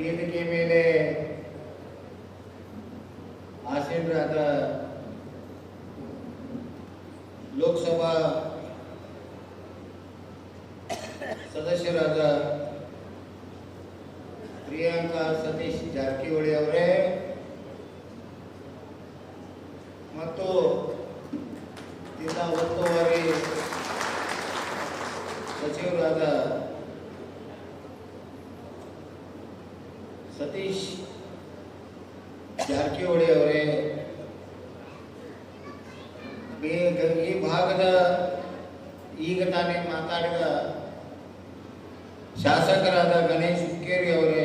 ವೇದಿಕೆ ಮೇಲೆ ಆಸೀನರಾದ ಲೋಕಸಭಾ ಸದಸ್ಯರಾದ ಪ್ರಿಯಾಂಕಾ ಸತೀಶ್ ಜಾರಕಿಹೊಳಿ ಅವರೇ ಮತ್ತು ಜಿಲ್ಲಾ ಉಸ್ತುವಾರಿ ಸಚಿವರಾದ ಸತೀಶ್ ಜಾರಕಿಹೊಳಿ ಅವರೇ ಈ ಭಾಗದ ಈಗ ತಾನೇ ಮಾತಾಡಿದ ಶಾಸಕರಾದ ಗಣೇಶ್ ಹುಕ್ಕೇರಿ ಅವರೇ,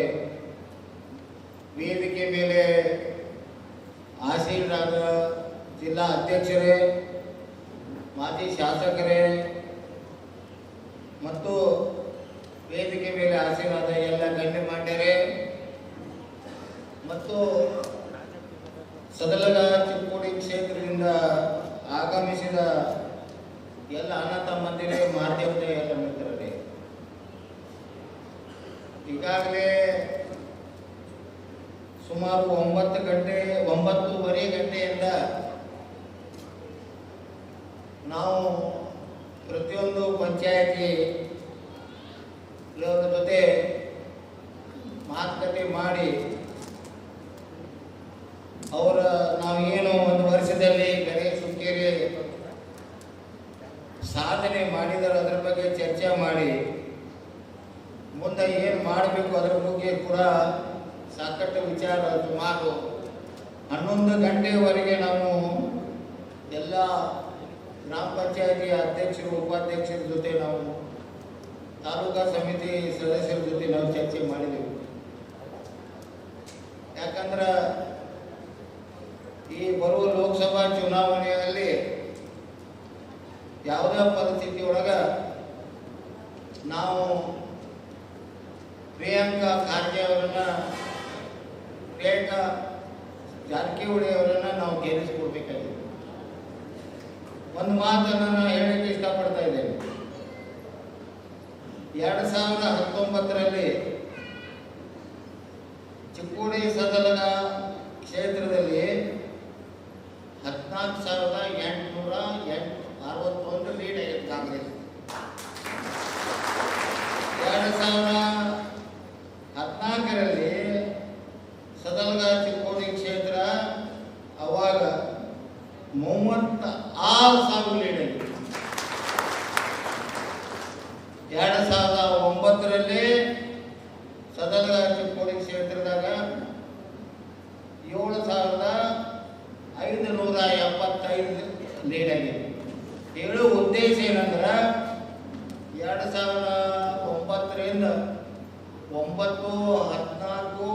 ವೇದಿಕೆ ಮೇಲೆ ಆಶೀರ್ವಾದ ಜಿಲ್ಲಾ ಅಧ್ಯಕ್ಷರೇ, ಮಾಜಿ ಶಾಸಕರೇ ಮತ್ತು ವೇದಿಕೆ ಮೇಲೆ ಆಶೀರ್ವಾದ ಎಲ್ಲ ಗಣ್ಯಮಾನ್ಯರೇ ಮತ್ತು ಸದಲಗ ಚಿಕ್ಕೋಡಿ ಕ್ಷೇತ್ರದಿಂದ ಆಗಮಿಸಿದ ಎಲ್ಲ ಅಣ್ಣ ತಮ್ಮಂದಿರೇ ಮಾಧ್ಯಮದ ಎಲ್ಲ ಮಿತ್ರರೇ, ಈಗಾಗಲೇ ಸುಮಾರು ಒಂಬತ್ತು ಗಂಟೆ, ಒಂಬತ್ತೂವರೆ ಗಂಟೆಯಿಂದ ನಾವು ಪ್ರತಿಯೊಂದು ಪಂಚಾಯತಿ ಜೊತೆ ಮಾತುಕತೆ ಮಾಡಿ ಅವರ ನಾವು ಏನು ಒಂದು ವರ್ಷದಲ್ಲಿ ಗಣೇಶ್ ಹುಕ್ಕೇರಿ ಸಾಧನೆ ಮಾಡಿದರೆ ಅದರ ಬಗ್ಗೆ ಚರ್ಚೆ ಮಾಡಿ. ಮುಂದೆ ಏನು ಮಾಡಬೇಕು ಅದರ ಬಗ್ಗೆ ಕೂಡ ಸಾಕಷ್ಟು ವಿಚಾರ ಸುಮಾರು ಹನ್ನೊಂದು ಗಂಟೆವರೆಗೆ ನಾವು ಎಲ್ಲ ಗ್ರಾಮ ಪಂಚಾಯತಿ ಅಧ್ಯಕ್ಷರು, ಉಪಾಧ್ಯಕ್ಷರ ಜೊತೆ ನಾವು, ತಾಲೂಕಾ ಸಮಿತಿ ಸದಸ್ಯರ ಜೊತೆ ನಾವು ಚರ್ಚೆ ಮಾಡಿದೆವು. ಯಾಕಂದ್ರೆ ಈ ಬರುವ ಲೋಕಸಭಾ ಚುನಾವಣೆಯಲ್ಲಿ ಯಾವುದೇ ಪರಿಸ್ಥಿತಿ ಒಳಗೆ ನಾವು ಪ್ರಿಯಾಂಕಾ ಖಾರ್ಗೆ ಅವರನ್ನ, ಪ್ರಿಯಾಂಕಾ ಜಾರಕಿಹೊಳಿ ಅವರನ್ನ ನಾವು ಗೆಲ್ಲಿಸ್ಕೊಡ್ಬೇಕಾಗಿದೆ. ಒಂದು ಮಾತನ್ನು ನಾನು ಹೇಳಕ್ಕೆ ಇಷ್ಟಪಡ್ತಾ ಇದ್ದೇನೆ. ಎರಡು ಸಾವಿರದ ಹತ್ತೊಂಬತ್ತರಲ್ಲಿ ಚಿಕ್ಕೋಡಿ ಸದನದ ಕ್ಷೇತ್ರದಲ್ಲಿ ಹದಿನಾಲ್ಕು ಸಾವಿರದ ಎಂಟುನೂರ ಎಂಟು ಅರವತ್ತೊಂದು ಲೀಡ್ ಆಗಿತ್ತು ಕಾಂಗ್ರೆಸ್ ಎರಡು ಸಾವಿರ ಹದಿನಾಲ್ಕರಲ್ಲಿ ಸದಲಗ ಚಿಕ್ಕೋಡಿ ಕ್ಷೇತ್ರ ಅವಾಗ ಮೂವತ್ತ ಆರು ಸಾವಿರ ಲೀಡ್ ಆಗಿತ್ತು ಎರಡು ಸಾವಿರದ ಒಂಬತ್ತರಲ್ಲಿ ಸದಲಗ ಚಿಕ್ಕೋಡಿ ಕ್ಷೇತ್ರದಾಗ ಏಳು ಸಾವಿರದ ಐದು ನೂರ ಎಪ್ಪತ್ತೈದು ಲೀಡ್ ಆಗಿದೆ ಹೇಳುವ ಉದ್ದೇಶ ಏನಂದ್ರೆ ಎರಡು ಸಾವಿರದ ಒಂಬತ್ತರಿಂದ ಒಂಬತ್ತು, ಹದಿನಾಲ್ಕು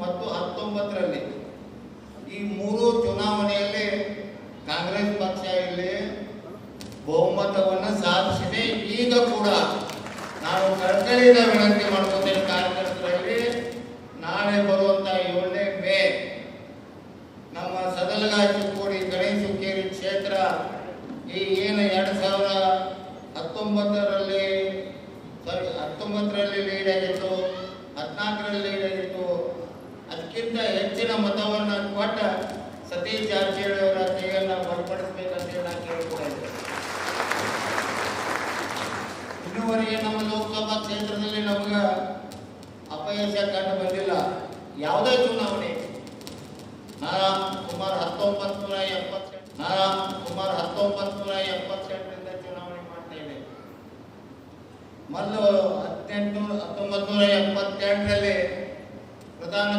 ಮತ್ತು ಹತ್ತೊಂಬತ್ತರಲ್ಲಿ ಈ ಮೂರು ಚುನಾವಣೆಯಲ್ಲಿ ಕಾಂಗ್ರೆಸ್ ಪಕ್ಷ ಇಲ್ಲಿ ಬಹುಮತವನ್ನು ಸಾಧಿಸಿದೆ. ಈಗ ಕೂಡ ನಾವು ಕಳಕಳಿಯಿಂದ ವಿನಂತಿ ಮಾಡ್ಕೊತೇವೆ ಕಾರ್ಯಕರ್ತರಲ್ಲಿ. ನಾಳೆ ಬರುವಂತಹ ಏಳನೇ ಮೇ ನಮ್ಮ ಸದಲಗ ಚಿಕ್ಕೋಡಿ ಗಣೇಶ ಹುಕ್ಕೇರಿ ಕ್ಷೇತ್ರ ಈ ಏನು ಎರಡು ಸಾವಿರ ಹತ್ತೊಂಬತ್ತರಲ್ಲಿ ಸಾರಿ ಹತ್ತೊಂಬತ್ತರಲ್ಲಿ ಲೀಡ್ ಆಗಿತ್ತು ಹದಿನಾಲ್ಕರಲ್ಲಿ ಲೀಡ್ ಆಗಿತ್ತು ಅದಕ್ಕಿಂತ ಹೆಚ್ಚಿನ ಮತವನ್ನು ಕೊಟ್ಟ ಸತೀಶ್ ಜಾರಕಿಹೊಳಿ ಅವರ ಕೈಯನ್ನು ಬಲಪಡಿಸಬೇಕಂತ ಹೇಳಿ ನಾನು ಕೇಳ್ಕೊಳ್ತಾ ಇದ್ದೇನೆ ಇನ್ನೂವರೆಗೆ ನಮ್ಮ ಲೋಕಸಭಾ ಕ್ಷೇತ್ರದಲ್ಲಿ ನಮ್ಗೆ ಅಪಯಶ ಕಂಡು ಬಂದಿಲ್ಲ. ಯಾವುದೇ ಚುನಾವಣೆ. ನಾನು ಸುಮಾರು ಹತ್ತೊಂಬತ್ತು ನೂರ ಎಪ್ಪತ್ತೆಂಟು ನಾನು ಸುಮಾರು ಹತ್ತೊಂಬತ್ತು ನೂರ ಎಪ್ಪತ್ತೆಂಟರಿಂದ ಚುನಾವಣೆ ಮಾಡ್ತಾ ಇದೆ. ಮೊದಲು ಹದಿನೆಂಟು ಹತ್ತೊಂಬತ್ತು ನೂರ ಎಪ್ಪತ್ತೆಂಟರಲ್ಲಿ ಪ್ರಧಾನ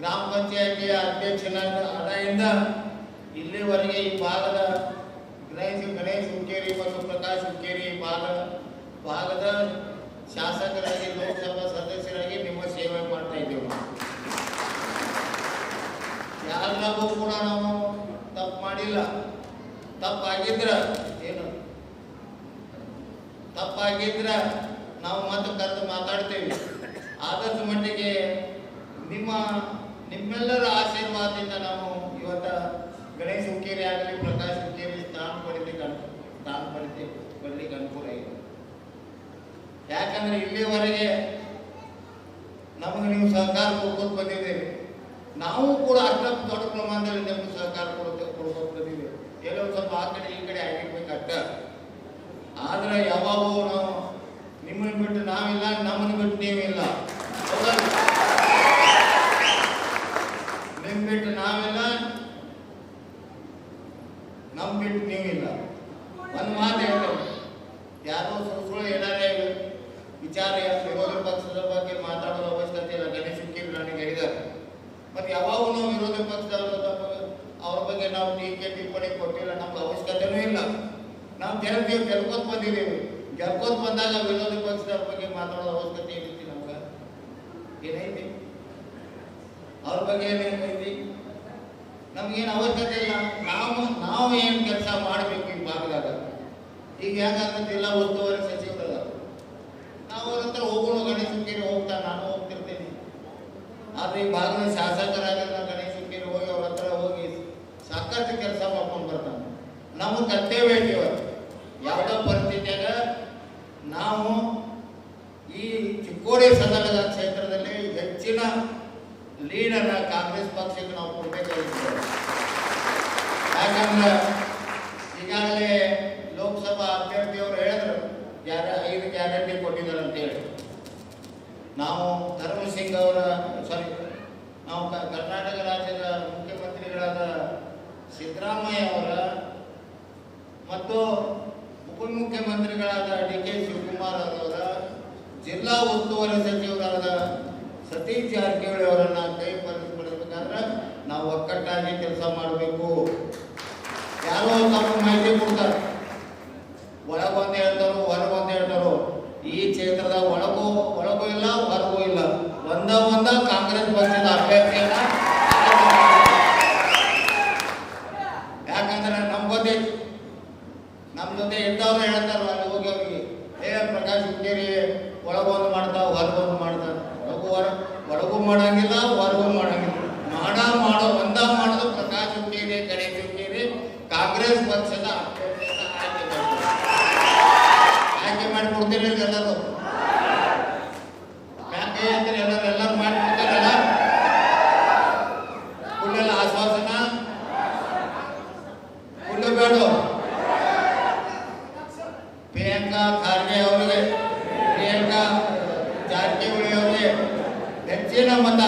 ಗ್ರಾಮ ಪಂಚಾಯತಿಯ ಅಧ್ಯಕ್ಷನ ಹಣದಿಂದ ಇಲ್ಲಿವರೆಗೆ ಈ ಭಾಗದ ಗಣೇಶ್ ಗಣೇಶ್ ಹುಕ್ಕೇರಿ ಮತ್ತು ಪ್ರಕಾಶ್ ಹುಕ್ಕೇರಿ ಈ ಭಾಗ ಭಾಗದ ಶಾಸಕರಾಗಿ, ಲೋಕಸಭಾ ಸದಸ್ಯರಾಗಿ ನಿಮ್ಮ ಸೇವೆ ಮಾಡ್ತಾ ಇದ್ದೇವೆ. ಯಾರನ್ನೂ ಕೂಡ ನಾವು ತಪ್ಪು ಮಾಡಿಲ್ಲ. ತಪ್ಪಾಗಿದ್ರ ಏನು? ತಪ್ಪಾಗಿದ್ರ ನಾವು ಮತ್ತೆ ಕರೆದು ಮಾತಾಡ್ತೇವೆ. ಆದಷ್ಟು ಮಟ್ಟಿಗೆ ನಿಮ್ಮ, ನಿಮ್ಮೆಲ್ಲರ ಆಶೀರ್ವಾದದಿಂದ ನಾವು ಇವತ್ತ ಗಣೇಶ್ ಹುಕ್ಕೇರಿ ಆಗಲಿ, ಪ್ರಕಾಶ್ ಹುಕ್ಕೇರಿ ಸ್ಥಾನ ಪಡಿಲಿಕ್ಕೆ ಸ್ಥಾನ ಪಡಿತೆ ಪಡ್ಲಿಕ್ಕೆ ಅನುಕೂಲ ಇದೆ. ಯಾಕಂದ್ರೆ ಇಲ್ಲಿವರೆಗೆ ನಮಗೆ ನೀವು ಸಹಕಾರ ಕೊಡ್ಕೊಂಡು ಬಂದಿದ್ದೀರಿ. ನಾವು ಕೂಡ ಅಷ್ಟೊಂದು ದೊಡ್ಡ ಪ್ರಮಾಣದಲ್ಲಿ ನಿಮ್ಗೆ ಸಹಕಾರ ಕೊಡುತ್ತೆ, ಕೊಡ್ಕೊಂಡು ಬಂದಿದ್ದೀವಿ. ಎಲ್ಲೋ ಸ್ವಲ್ಪ ಆ ಕಡೆ ಈ ಕಡೆ ಆಗಿರ್ಬೇಕಷ್ಟ ಆದ್ರೆ ಯಾವಾಗೂ ನಾವು ನಿಮ್ಮನ್ನು ಬಿಟ್ಟು ನಾವಿಲ್ಲ, ನಮ್ಮನ್ನು ಬಿಟ್ಟು ನೀವಿಲ್ಲ ಹೌದಲ್ಲ? ನಿಮ್ ಬಿಟ್ಟು ನಾವಿಲ್ಲ ನಮ್ ಬಿಟ್ಟು ನೀವಿಲ್ಲ ಒಂದು ಮಾತು ಹೇಳ್ತೇವೆ ಯಾರೋ ಸುಳ್ಳು ಸುಳ್ಳು ಏನಾರೇ ವಿಚಾರ ವಿರೋಧ ಪಕ್ಷದ ಬಗ್ಗೆ ಮಾತಾಡೋ ಅವಶ್ಯಕತೆ ಇಲ್ಲ ಗಣೇಶ್ ಹುಕ್ಕೇರಿ ನನಗೆ ಹೇಳಿದ್ದಾರೆ ಮತ್ತೆ ಯಾವಾಗ ನಾವು ವಿರೋಧ ಪಕ್ಷದವರ ಬಗ್ಗೆ- ಅವ್ರ ಬಗ್ಗೆ ನಾವು ಟೀಕೆ ಟಿಪ್ಪಣಿ ಕೊಟ್ಟಿಲ್ಲ ನಮ್ಗೆ ಅವಶ್ಯಕತೆನೂ ಇಲ್ಲ ನಾವು ಗೆಲ್ತೀವಿ ಗೆಲ್ಕೋತ ಬಂದಿದ್ದೀವಿ ಗೆಲ್ಕೋತ ಬಂದಾಗ ವಿರೋಧ ಪಕ್ಷದವ್ರ ಬಗ್ಗೆ ಮಾತಾಡೋ ಅವಶ್ಯಕತೆ ಏನೈತಿ ನಮ್ಗೆ. ಏನೈತಿ ಅವ್ರ ಬಗ್ಗೆ ಏನೈತಿ ನಮ್ಗೇನು ಅವಶ್ಯಕತೆ ಇಲ್ಲ. ನಾವು ನಾವು ಏನು ಕೆಲಸ ಮಾಡಬೇಕು ಈ ಭಾಗದಾಗ? ಈಗ ಯಾಕಂದ್ರೆ ಎಲ್ಲ ಉಸ್ತುವಾರಿ ಸಚಿವರಲ್ಲ. ನಾವು ಅವ್ರ ಹತ್ರ ಹೋಗೋಣ ಗಣೇಶ ಕೇರಿ ಹೋಗ್ತಾ, ನಾನು ಹೋಗ್ತಿರ್ತೀನಿ. ಆದ್ರೆ ಈ ಭಾಗದ ಶಾಸಕರಾಗಿರೋ ಗಣೇಶ ಕೇರಿ ಹೋಗಿ ಅವ್ರ ಹತ್ರ ಹೋಗಿ ಸಾಕಷ್ಟು ಕೆಲಸ ಮಾಡ್ಕೊಂಡು ಬರ್ತಾನೆ. ನಮ್ಮ ಬೇಕು ಇವತ್ತು. ಯಾವುದೋ ಪರಿಸ್ಥಿತಿಯಾಗ ನಾವು ಈ ಚಿಕ್ಕೋಡಿ ಸದನದ ಕ್ಷೇತ್ರದಲ್ಲಿ ಹೆಚ್ಚಿನ ಲೀಡರ್ ಕಾಂಗ್ರೆಸ್ ಪಕ್ಷಕ್ಕೆ ನಾವು ಕೊಡಬೇಕಾಗಿತ್ತು. ಯಾಕಂದ್ರೆ ಈಗಾಗಲೇ ಲೋಕಸಭಾ ಅಭ್ಯರ್ಥಿಯವರು ಹೇಳಿದ್ರು ಯಾರ ಐದು ಗ್ಯಾರಂಟಿ ಕೊಟ್ಟಿದ್ದಾರೆ ಅಂತ ಹೇಳಿ ನಾವು ಧರ್ಮಸಿಂಗ್ ಅವರ ಸಾರಿ ನಾವು ಕರ್ನಾಟಕ ರಾಜ್ಯದ ಮುಖ್ಯಮಂತ್ರಿಗಳಾದ ಸಿದ್ದರಾಮಯ್ಯ ಅವರ ಮತ್ತು ಉಪಮುಖ್ಯಮಂತ್ರಿಗಳಾದ ಡಿ ಕೆ ಶಿವಕುಮಾರ್ ಅವರ, ಜಿಲ್ಲಾ ಉಸ್ತುವಾರಿ ಸಚಿವರಾದ ಸತೀಶ್ ಜಾರಕಿಹೊಳಿ ಅವರನ್ನ ಕೈ ಪಡೆಸಬೇಕಾದ್ರೆ ನಾವು ಒಕ್ಕಟ್ಟಾಗಿ ಕೆಲಸ ಮಾಡಬೇಕು. ಯಾರೋ ತಮ್ಮ ಮಾಹಿತಿ ಕೊಡ್ತಾರೆ ಒಳಗೊಂದು ಹೇಳ್ತಾರೋ ಹೊರಗೊಂದು ಹೇಳ್ತಾರೋ ಈ ಕ್ಷೇತ್ರದ ಒಳಗೂ ಒಳಗೂ ಇಲ್ಲ ಹೊರಗೂ ಇಲ್ಲ ಒಂದ ಒಂದ ಕಾಂಗ್ರೆಸ್ ಪಕ್ಷದ ಅಭ್ಯರ್ಥಿಯನ್ನ ಯಾಕಂದ್ರೆ ನಮ್ ಗೊತ್ತೈತಿ ನಮ್ ಜೊತೆ ಇದ್ದವ್ರು ಹೇಳ್ತಾರ ಅಲ್ಲಿ ಹೋಗಿ ಅವ್ರಿಗೆ, ಏ ಪ್ರಕಾಶ್ ಹುಕ್ಕೇರಿ ಒಳಗೊಂದು ಮಾಡ್ತಾವ, ಹೊರಗೊಂದು ಮಾಡ್ತಾವ. ಒಳಗೂ ಹೊರ ಒಳಗೂ ಮಾಡಂಗಿಲ್ಲ, ಹೊರಗೂ ಮಾಡಂಗಿಲ್ಲ. ಮಾಡ, ಮಾಡೋ, ಒಂದ ಮಾಡೋದು, ಪ್ರಕಾಶ್ ಹುಕ್ಕೇರಿ ಗಣೇಶ್ ಹುಕ್ಕೇರಿ ಕಾಂಗ್ರೆಸ್ ಪಕ್ಷದ ಆಯ್ಕೆ ಮಾಡಿಕೊಡ್ತೀರಿ ಎಲ್ಲರೂ ಯಾಕೆ ಅಂತೀರಿ ಎಲ್ಲರೂ ಎಲ್ಲರೂ ಮಾಡಿಕೊಡ್ತಾರಲ್ಲ ಫುಲ್ಲೆಲ್ಲ ಆಶ್ವಾಸನ ಫುಲ್ಲು ಬೇಡ ಪ್ರಿಯಾಂಕಾ ಖಾರ್ಗೆ ಅವರಿಗೆ ಪ್ರಿಯಾಂಕಾ ಜಾರಕಿಹೊಳಿ ಅವರಿಗೆ ಹೆಚ್ಚಿನ ಮತ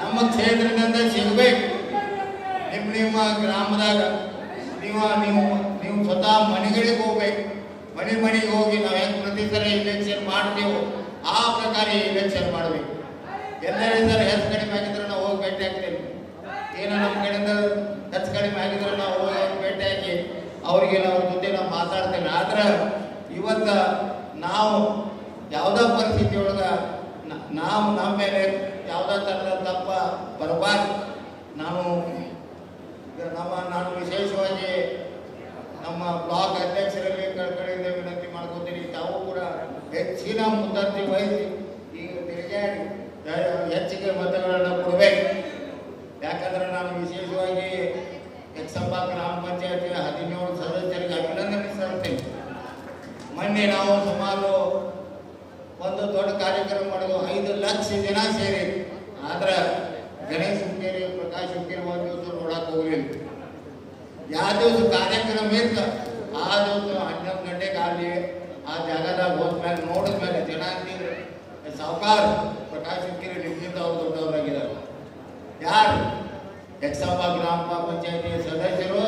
ನಮ್ಮ ಕ್ಷೇತ್ರದಿಂದ ಸಿಗಬೇಕು. ನಿಮ್ಮ ನಿಮ್ಮ ಗ್ರಾಮದಾಗ ನೀವು ನೀವು ನೀವು ಸ್ವತಃ ಮನೆಗಳಿಗೆ ಹೋಗ್ಬೇಕು. ಮನೆ ಮನೆಗೆ ಹೋಗಿ ನಾವು ಹೆಂಗೆ ಪ್ರತಿ ಸಲ ಇಲೆಕ್ಷನ್ ಮಾಡ್ತೀವೋ ಆ ಪ್ರಕಾರ ಇಲೆಕ್ಷನ್ ಮಾಡಬೇಕು. ಎಲ್ಲರೂ ಹೆಸರು ಹೆಚ್ಚು ಕಡಿಮೆ ಆಗಿದ್ರೆ ನಾವು ಹೋಗಿ ಭೇಟಿ ಆಗ್ತೇವೆ. ಏನೋ ನಮ್ಮ ಕಡೆಯಿಂದ ಹೆಚ್ಚು ಕಡಿಮೆ ಆಗಿದ್ರೆ ನಾವು ಹೋಗಿ ಭೇಟಿ ಹಾಕಿ ಅವ್ರಿಗೆ ಅವ್ರ ಜೊತೆ ನಾವು ಮಾತಾಡ್ತೇವೆ. ಆದ್ರೆ ಇವತ್ತು ನಾವು ಯಾವುದೋ ಪರಿಸ್ಥಿತಿ ಒಳಗೆ ನಾವು ನಮ್ಮ ಮೇಲೆ ಯಾವುದೇ ಥರದ ತಪ್ಪ ಬರಬಾರ್ದು. ನಾನು ನಮ್ಮ ನಾನು ವಿಶೇಷವಾಗಿ ನಮ್ಮ ಬ್ಲಾಕ್ ಅಧ್ಯಕ್ಷರಲ್ಲಿ ಕಡೆಯಿಂದ ವಿನಂತಿ ಮಾಡ್ಕೋತೀನಿ. ತಾವು ಕೂಡ ಹೆಚ್ಚಿನ ಮುತರ್ತಿ ವಹಿಸಿ ಈಗ ತಿರುಗಾಡಿ ಹೆಚ್ಚಿಗೆ ಮತಗಳನ್ನು ಕೊಡಬೇಕು. ಯಾಕಂದ್ರೆ ನಾನು ವಿಶೇಷವಾಗಿ ಯಕ್ಷಂಬ ಗ್ರಾಮ ಪಂಚಾಯತಿ ಹದಿನೇಳು ಸದಸ್ಯರಿಗೆ ಅಭಿನಂದನೆ ಸಲ್ಲಿಸ್ತೇನೆ. ಮೊನ್ನೆ ನಾವು ಸುಮಾರು ಒಂದು ದೊಡ್ಡ ಕಾರ್ಯಕ್ರಮ ಮಾಡೋದು ಐದು ಲಕ್ಷ ಜನ ಸೇರಿ ಆದ್ರೆ ಗಣೇಶ್ ಹುಕ್ಕೇರಿ ಪ್ರಕಾಶ್ ಹುಕ್ಕೇರಿ ಒಂದು ದಿವಸ ನೋಡಕ್ ಹೋಗ್ಲಿಲ್ಲ ಯಾವ ದಿವಸ ಕಾರ್ಯಕ್ರಮ ಇತ್ತ ಆ ದಿವಸ ಹನ್ನೊಂದು ಗಂಟೆಗೆ ಅಲ್ಲಿ ಆ ಜಾಗದಾಗ ಹೋದ್ಮೇಲೆ ನೋಡಿದ್ಮೇಲೆ ಜನ ಅಂತಿದ್ರು ಸಾವುಕಾರ ಪ್ರಕಾಶ್ ಹುಕ್ಕೇರಿ ನಿಮ್ಗಿಂತ ಅವ್ರು ದೊಡ್ಡವರಾಗಿದ್ದಾರೆ ಯಾರು ಯಕ್ಷಾಂಬ ಗ್ರಾಮ ಪಂಚಾಯತಿ ಸದಸ್ಯರು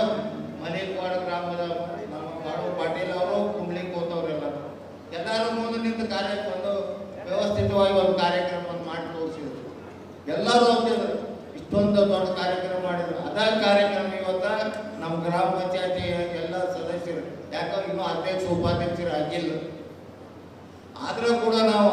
ಮಲಿಕ್ವಾಡ ಗ್ರಾಮದ ನಮ್ಮ ಬಾಳು ಪಾಟೀಲ್ ಅವರು ಕುಂಬ್ಳಿಗೆ ಹೋದವರೆಲ್ಲ ಎಲ್ಲರೂ ಮುಂದೆ ನಿಂತು ಕಾರ್ಯ ಒಂದು ವ್ಯವಸ್ಥಿತವಾಗಿ ಒಂದು ಕಾರ್ಯಕ್ರಮವನ್ನು ಮಾಡಿ ತೋರಿಸಿದ್ರು ಎಲ್ಲರೂ ಹೋಗ್ತಿದ್ರು ಇಷ್ಟೊಂದು ದೊಡ್ಡ ಕಾರ್ಯಕ್ರಮ ಮಾಡಿದ್ರು ಅದ ಕಾರ್ಯಕ್ರಮ ಇವತ್ತ ನಮ್ಮ ಗ್ರಾಮ ಪಂಚಾಯತಿ ಎಲ್ಲ ಸದಸ್ಯರು ಯಾಕಂದ್ರೆ ಇನ್ನೂ ಉಪಾಧ್ಯಕ್ಷರು ಆಗಿಲ್ಲ. ಆದರೂ ಕೂಡ ನಾವು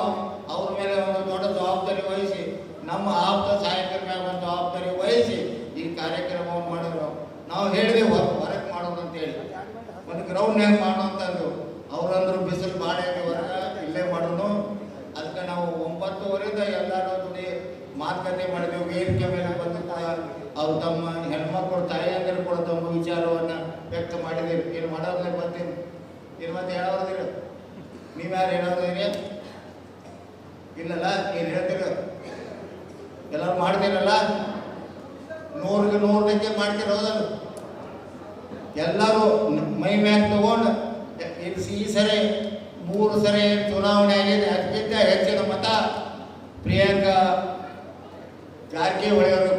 ಅವ್ರ ಮೇಲೆ ಒಂದು ದೊಡ್ಡ ಜವಾಬ್ದಾರಿ ವಹಿಸಿ, ನಮ್ಮ ಆಪ್ತ ಸಹಾಯಕರ ಮೇಲೆ ಒಂದು ಜವಾಬ್ದಾರಿ ವಹಿಸಿ ಈ ಕಾರ್ಯಕ್ರಮವನ್ನು ಮಾಡಿದ್ರು ನಾವು ಹೇಳಿದೆ ಹೊರಗೆ ಮಾಡೋದು ಅಂತೇಳಿ ಒಂದು ಗ್ರೌಂಡ್ನಾಗ ಮಾಡೋ ಅಂತಂದು ಅವ್ರಂದ್ರು ಬಿಸಿಲು ಬಾಳೆ ಇದೆ ಹೊರಗೆ ಇಲ್ಲೇ ಮಾಡೋದು ಅದಕ್ಕೆ ನಾವು ಒಂಬತ್ತುವರೆಯಿಂದ ಎಲ್ಲರೂ ಮಾತುಕತೆ ಮಾಡಿದೆವು. ವೇದಿಕೆ ಮೇಲೆ ಬಂದು ಕೂಡ ಅವ್ರು ತಮ್ಮ ಹೆಣ್ಮಕ್ಳು, ತಾಯಿಯಂದರು ಕೂಡ ತಮ್ಮ ವಿಚಾರವನ್ನು ವ್ಯಕ್ತ ಮಾಡಿದ್ದೀವಿ ಏನು ಮಾಡೋದ್ರಲ್ಲಿ ಬರ್ತೀನಿ ಏನು ಮತ್ತೆ ಹೇಳೋದಿರ ನೀವ್ಯಾರು ಹೇಳೋದಿರಿ ಇಲ್ಲಲ್ಲ ಏನು ಹೇಳ್ತೀರ ಎಲ್ಲರೂ ಮಾಡ್ತೀರಲ್ಲ? ನೂರಿಗೆ ನೂರಕ್ಕೆ ಮಾಡ್ತಿರೋದಲ್ಲ ಎಲ್ಲರೂ ಮೈ ಮ್ಯಾಗ ತಗೊಂಡು ಈ- ಸರಿ, ಮೂರು ಸರಿ ಚುನಾವಣೆ ಆಗಿದೆ. ಅದಕ್ಕಿಂತ ಹೆಚ್ಚಿನ ಮತ ಪ್ರಿಯಾಂಕಾ ಜಾರಕಿಹೊಳಿ ಕೊಡ್ಬೇಕಂತೇಳಿ